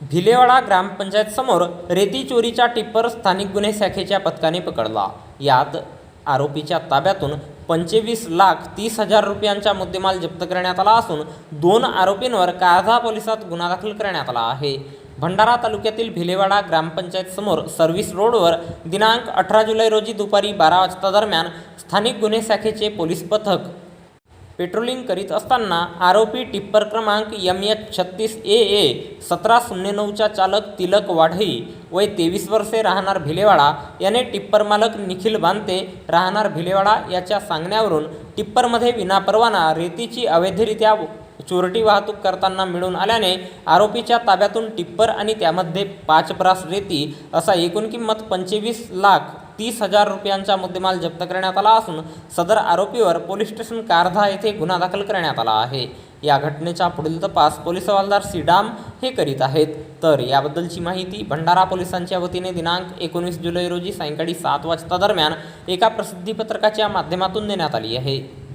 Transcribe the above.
भिलेवाडा ग्रामपंचायत समोर रेती चोरीचा टिप्पर स्थानिक गुन्हे शाखेच्या पथकाने पकडला. यात आरोपीच्या ताब्यातून पंचवीस लाख तीस हजार रुपयांचा मुद्देमाल जप्त करण्यात आला असून दोन आरोपींवर काळधा पोलिसात गुन्हा दाखल करण्यात आला आहे. भंडारा तालुक्यातील भिलेवाडा ग्रामपंचायत समोर सर्व्हिस रोडवर दिनांक अठरा जुलै रोजी दुपारी बारा वाजता दरम्यान स्थानिक गुन्हे शाखेचे पोलीस पथक पेट्रोलिंग करीत असताना आरोपी टिप्पर क्रमांक यम एच छत्तीस ए ए सतरा शून्य नऊचा चालक तिलक वाढई वय तेवीस वर्षे राहणार भिलेवाडा याने टिप्पर मालक निखिल बांते राहणार भिलेवाडा याच्या सांगण्यावरून टिप्परमध्ये विनापरवाना रेतीची अवैधरित्या चोरटी वाहतूक करताना मिळून आल्याने आरोपीच्या ताब्यातून टिप्पर आणि त्यामध्ये पाच ब्रास रेती असा एकूण किंमत पंचवीस लाख तीस हजार रुपयांचा मुद्देमाल जप्त करण्यात आला असून सदर आरोपीवर पोलीस स्टेशन कारधा येथे गुन्हा दाखल करण्यात आला आहे. या घटनेचा पुढील तपास पोलीस हवालदार सीडाम हे करीत आहेत. तर याबद्दलची माहिती भंडारा पोलिसांच्या वतीने दिनांक एकोणीस जुलै रोजी सायंकाळी सात वाजता दरम्यान एका प्रसिद्धीपत्रकाच्या माध्यमातून देण्यात आली आहे.